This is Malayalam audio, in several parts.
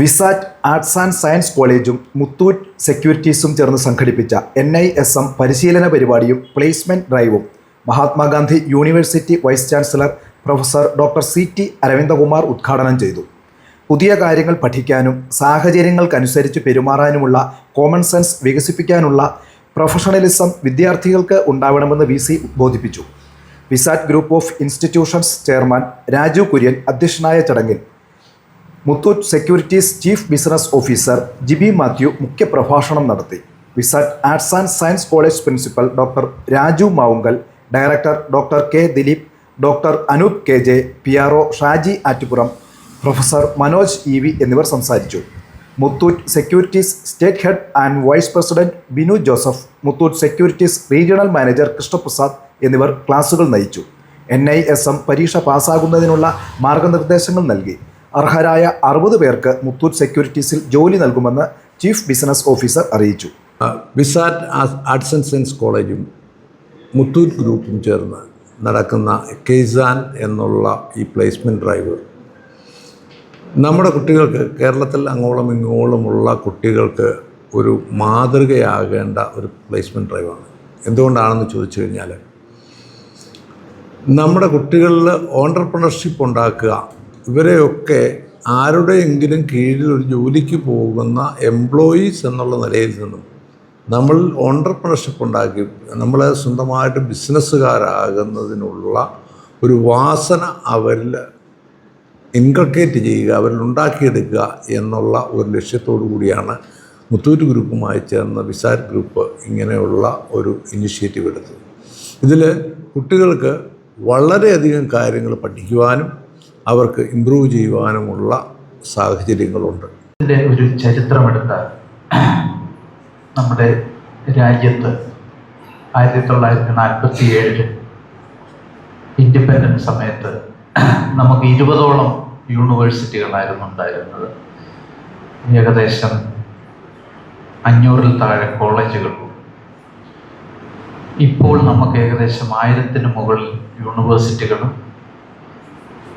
വിസാറ്റ് ആർട്സ് ആൻഡ് സയൻസ് കോളേജും മുത്തൂറ്റ് സെക്യൂരിറ്റീസും ചേർന്ന് സംഘടിപ്പിച്ച എൻ ഐ എസ് എം പരിശീലന പരിപാടിയും placement ഡ്രൈവും Mahatma Gandhi university vice chancellor professor doctor C T Aravindakumar ഉദ്ഘാടനം ചെയ്തു. പുതിയ കാര്യങ്ങൾ പഠിക്കാനും സാഹചര്യങ്ങൾക്കനുസരിച്ച് പെരുമാറാനുമുള്ള കോമൺ സെൻസ് വികസിപ്പിക്കാനുള്ള പ്രൊഫഷണലിസം വിദ്യാർത്ഥികൾക്ക് ഉണ്ടാവണമെന്ന് V C ഉദ്ബോധിപ്പിച്ചു. Visat group of institutions chairman Raju Kurian അധ്യക്ഷനായ ചടങ്ങിൽ Muthoot securities chief business officer Jibi Mathew മുഖ്യപ്രഭാഷണം നടത്തി. Visat arts and science college principal doctor Raju Mavunkal director doctor K Dileep doctor Anoop K J P R O Shaji Attupuram professor Manoj E V എന്നിവർ സംസാരിച്ചു. Muthoot securities state head and vice president Binu Joseph Muthoot securities regional manager Krishnaprasad എന്നിവർ ക്ലാസുകൾ നയിച്ചു. എൻ ഐ എസ് എം പരീക്ഷ പാസ്സാകുന്നതിനുള്ള മാർഗനിർദ്ദേശങ്ങൾ നൽകി. അർഹരായ അറുപത് പേർക്ക് മുത്തൂറ്റ് സെക്യൂരിറ്റീസിൽ ജോലി നൽകുമെന്ന് ചീഫ് ബിസിനസ് ഓഫീസർ അറിയിച്ചു. വിസാറ്റ് ആർട്സ് ആൻഡ് സയൻസ് കോളേജും മുത്തൂറ്റ് ഗ്രൂപ്പും ചേർന്ന് നടക്കുന്ന കെയ്സാൻ എന്നുള്ള ഈ പ്ലേസ്മെന്റ് ഡ്രൈവ് നമ്മുടെ കുട്ടികൾക്ക് കേരളത്തിൽ അങ്ങോളം ഇങ്ങോളമുള്ള കുട്ടികൾക്ക് ഒരു മാതൃകയാകേണ്ട ഒരു പ്ലേസ്മെന്റ് ഡ്രൈവാണ് എന്തുകൊണ്ടാണെന്ന് ചോദിച്ചു കഴിഞ്ഞാൽ നമ്മുടെ കുട്ടികളിൽ ഓണ്ടർപ്രണർഷിപ്പ് ഉണ്ടാക്കുക ഇവരെയൊക്കെ ആരുടെയെങ്കിലും കീഴിൽ ഒരു ജോലിക്ക് പോകുന്ന എംപ്ലോയീസ് എന്നുള്ള നിലയിൽ നിന്നും നമ്മൾ ഓണ്ടർപ്രണർഷിപ്പ് ഉണ്ടാക്കി നമ്മൾ സ്വന്തമായിട്ട് ബിസിനസ്സുകാരാകുന്നതിനുള്ള ഒരു വാസന അവരിൽ ഇൻകൾക്കേറ്റ് ചെയ്യുക അവരിൽ ഉണ്ടാക്കിയെടുക്കുക എന്നുള്ള ഒരു ലക്ഷ്യത്തോടു കൂടിയാണ് മുത്തൂറ്റ് ഗ്രൂപ്പുമായി ചേർന്ന വിസാറ്റ് ഗ്രൂപ്പ് ഇങ്ങനെയുള്ള ഒരു ഇനിഷ്യേറ്റീവ് എടുത്തത്. ഇതിൽ കുട്ടികൾക്ക് വളരെയധികം കാര്യങ്ങൾ പഠിക്കുവാനും അവർക്ക് ഇമ്പ്രൂവ് ചെയ്യുവാനുമുള്ള സാഹചര്യങ്ങളുണ്ട്. ഇതിന്റെ ഒരു ചരിത്രമെടുത്താൽ നമ്മുടെ രാജ്യത്ത് ആയിരത്തി തൊള്ളായിരത്തി നാൽപ്പത്തി ഏഴിൽ ഇൻഡിപെൻഡൻസ് സമയത്ത് നമുക്ക് ഇരുപതോളം യൂണിവേഴ്സിറ്റികളായിരുന്നു ഉണ്ടായിരുന്നത്. ഏകദേശം അഞ്ഞൂറിൽ താഴെ കോളേജുകളും. ഇപ്പോൾ നമുക്ക് ഏകദേശം ആയിരത്തിന് മുകളിൽ യൂണിവേഴ്സിറ്റികളും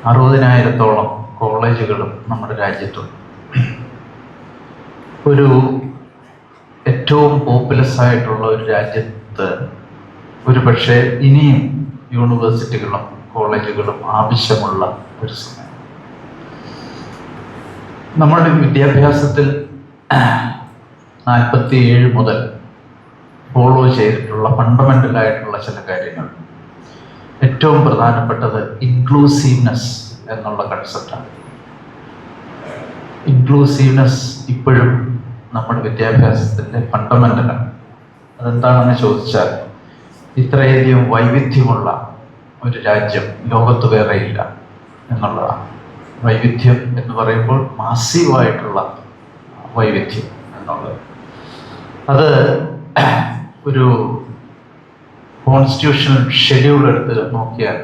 അറുപതിനായിരത്തോളം കോളേജുകളും നമ്മുടെ രാജ്യത്തുണ്ട് ഒരു ഏറ്റവും പോപ്പുലസ് ആയിട്ടുള്ള ഒരു രാജ്യത്ത് ഒരു പക്ഷേ ഇനിയും യൂണിവേഴ്സിറ്റികളും കോളേജുകളും ആവശ്യമുള്ള ഒരു സമയം. നമ്മുടെ വിദ്യാഭ്യാസത്തിൽ നാൽപ്പത്തി ഏഴ് മുതൽ ഫോളോ ചെയ്തിട്ടുള്ള ഫണ്ടമെന്റൽ ആയിട്ടുള്ള ചില കാര്യങ്ങൾ. ഏറ്റവും പ്രധാനപ്പെട്ടത് ഇൻക്ലൂസീവ്നെസ് എന്നുള്ള കൺസെപ്റ്റാണ് ഇൻക്ലൂസീവ്നെസ് ഇപ്പോഴും നമ്മുടെ വിദ്യാഭ്യാസത്തിന്റെ ഫണ്ടമെന്റലാണ് അതെന്താണെന്ന് ചോദിച്ചാൽ ഇത്രയധികം വൈവിധ്യമുള്ള ഒരു രാജ്യം ലോകത്ത് വേറെ ഇല്ല എന്നുള്ളതാണ്. വൈവിധ്യം എന്ന് പറയുമ്പോൾ മാസീവായിട്ടുള്ള വൈവിധ്യം എന്നുള്ളത്. അത് ഒരു കോൺസ്റ്റിറ്റ്യൂഷണൽ ഷെഡ്യൂൾ എടുത്ത് നോക്കിയാൽ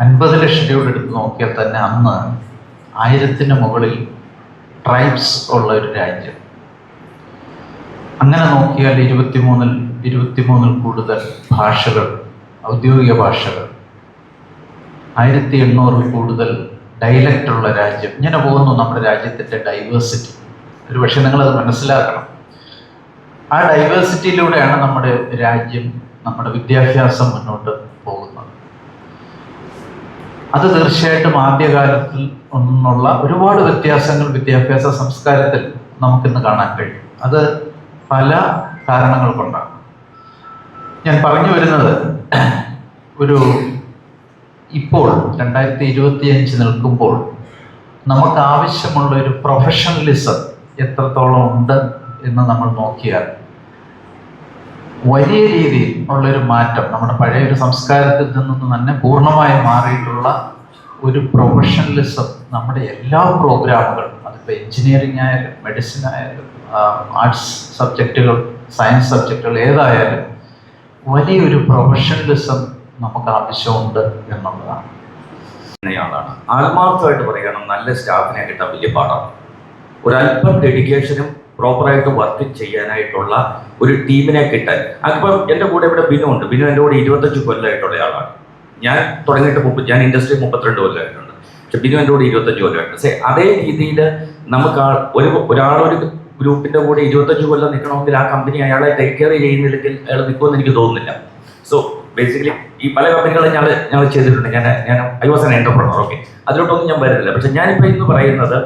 അൻപതിലെ ഷെഡ്യൂൾ എടുത്ത് നോക്കിയാൽ തന്നെ അന്ന് ആയിരത്തിന് മുകളിൽ ട്രൈബ്സ് ഉള്ള ഒരു രാജ്യം. അങ്ങനെ നോക്കിയാൽ ഇരുപത്തിമൂന്നിൽ ഇരുപത്തിമൂന്നിൽ കൂടുതൽ ഭാഷകൾ ഔദ്യോഗിക ഭാഷകൾ. ആയിരത്തി എണ്ണൂറിൽ കൂടുതൽ ഡയലക്റ്റ് ഉള്ള രാജ്യം. ഇങ്ങനെ പോകുന്നു നമ്മുടെ രാജ്യത്തിന്റെ ഡൈവേഴ്സിറ്റി ഒരു പക്ഷേ നിങ്ങളത് മനസ്സിലാക്കണം. ആ ഡൈവേഴ്സിറ്റിയിലൂടെയാണ് നമ്മുടെ രാജ്യം നമ്മുടെ വിദ്യാഭ്യാസം മുന്നോട്ട് പോകുന്നത്. അത് തീർച്ചയായിട്ടും ആദ്യകാലത്തിൽ ഒന്നുള്ള ഒരുപാട് വ്യത്യാസങ്ങൾ വിദ്യാഭ്യാസ സംസ്കാരത്തിൽ നമുക്കിന്ന് കാണാൻ കഴിയും. അത് പല കാരണങ്ങൾ കൊണ്ടാണ്. ഞാൻ പറഞ്ഞു വരുന്നത് ഒരു ഇപ്പോൾ രണ്ടായിരത്തി ഇരുപത്തി അഞ്ച് നിൽക്കുമ്പോൾ നമുക്ക് ആവശ്യമുള്ള ഒരു പ്രൊഫഷണലിസം എത്രത്തോളം ഉണ്ട് എന്ന് നമ്മൾ നോക്കിയാൽ വലിയ രീതിയിൽ ഉള്ളൊരു മാറ്റം നമ്മുടെ പഴയ ഒരു സംസ്കാരത്തിൽ നിന്നും തന്നെ പൂർണമായി മാറിയിട്ടുള്ള ഒരു പ്രൊഫഷണലിസം നമ്മുടെ എല്ലാ പ്രോഗ്രാമുകളും അതിപ്പോൾ എഞ്ചിനീയറിംഗ് ആയാലും മെഡിസിൻ ആയാലും ആർട്സ് സബ്ജക്റ്റുകൾ സയൻസ് സബ്ജക്റ്റുകൾ ഏതായാലും വലിയൊരു പ്രൊഫഷണലിസം നമുക്ക് ആവശ്യമുണ്ട് എന്നുള്ളതാണ്. ആത്മാർത്ഥമായിട്ട് പറയുകയാണെങ്കിൽ നല്ല സ്റ്റാഫിനെ കിട്ടാൻ വലിയ പാടാണ്. ഒരല്പം ഡെഡിക്കേഷനും പ്രോപ്പറായിട്ട് വർക്ക് ചെയ്യാനായിട്ടുള്ള ഒരു ടീമിനെ കിട്ടാൻ. അതിപ്പം എന്റെ കൂടെ ഇവിടെ ബിനു ഉണ്ട്. ബിനു എന്റെ കൂടെ ഇരുപത്തഞ്ച് കൊല്ലമായിട്ടുള്ള ആളാണ്. ഞാൻ തുടങ്ങിയിട്ട് മുപ്പ ഞാൻ ഇൻഡസ്ട്രി മുപ്പത്തിരണ്ട് കൊല്ലമായിട്ടുണ്ട് പക്ഷെ ബിനു എന്റെ കൂടെ ഇരുപത്തഞ്ച് കൊല്ലമായിട്ടുണ്ട് സേ അതേ രീതിയിൽ നമുക്ക് ആ ഒരു ഒരാളൊരു ഗ്രൂപ്പിന്റെ കൂടെ ഇരുപത്തഞ്ച് കൊല്ലം നിൽക്കണമെങ്കിൽ ആ കമ്പനി അയാളെ ടേക്ക് കെയർ ചെയ്യുന്നില്ലെങ്കിൽ അയാൾ നിൽക്കുമെന്ന് എനിക്ക് തോന്നുന്നില്ല. സോ ബേസിക്കലി ഈ പല കമ്പനികളും ഞങ്ങൾ ഞങ്ങൾ ചെയ്തിട്ടുണ്ട്. ഞാൻ ഞാൻ I was an entrepreneur okay അതിലോട്ടൊന്നും ഞാൻ വരുന്നില്ല. പക്ഷെ ഞാനിപ്പോൾ ഇന്ന് പറയുന്നത്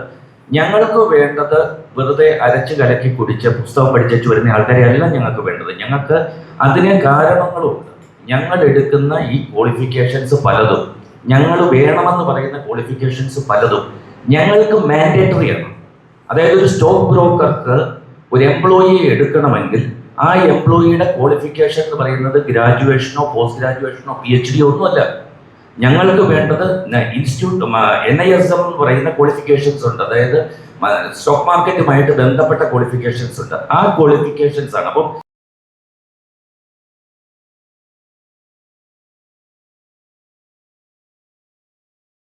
ഞങ്ങൾക്ക് വേണ്ടത് വെറുതെ അരച്ച് കലക്കി കുടിച്ച് പുസ്തകം പഠിച്ചു വരുന്ന ആൾക്കാരെ അല്ല ഞങ്ങൾക്ക് വേണ്ടത്. ഞങ്ങൾക്ക് അതിന് കാരണങ്ങളുണ്ട്. ഞങ്ങൾ എടുക്കുന്ന ഈ ക്വാളിഫിക്കേഷൻസ് പലതും. ഞങ്ങൾ വേണമെന്ന് പറയുന്ന ക്വാളിഫിക്കേഷൻസ് പലതും. ഞങ്ങൾക്ക് മാൻഡേറ്ററി ആണ്. അതായത് ഒരു സ്റ്റോക്ക് ബ്രോക്കർക്ക് ഒരു എംപ്ലോയിയെ എടുക്കണമെങ്കിൽ ആ എംപ്ലോയിയുടെ ക്വാളിഫിക്കേഷൻ എന്ന് പറയുന്നത് ഗ്രാജുവേഷനോ പോസ്റ്റ് ഗ്രാജുവേഷനോ പി എച്ച് ഡി ഒന്നുമല്ല. ഞങ്ങൾക്ക് വേണ്ടത് institute N I S M എന്ന് പറയുന്ന ക്വാളിഫിക്കേഷൻസ് ഉണ്ട്. അതായത് സ്റ്റോക്ക് മാർക്കറ്റുമായിട്ട് ബന്ധപ്പെട്ട ക്വാളിഫിക്കേഷൻസ് ഉണ്ട്. ആ ക്വാളിഫിക്കേഷൻസ് ആണ്. അപ്പം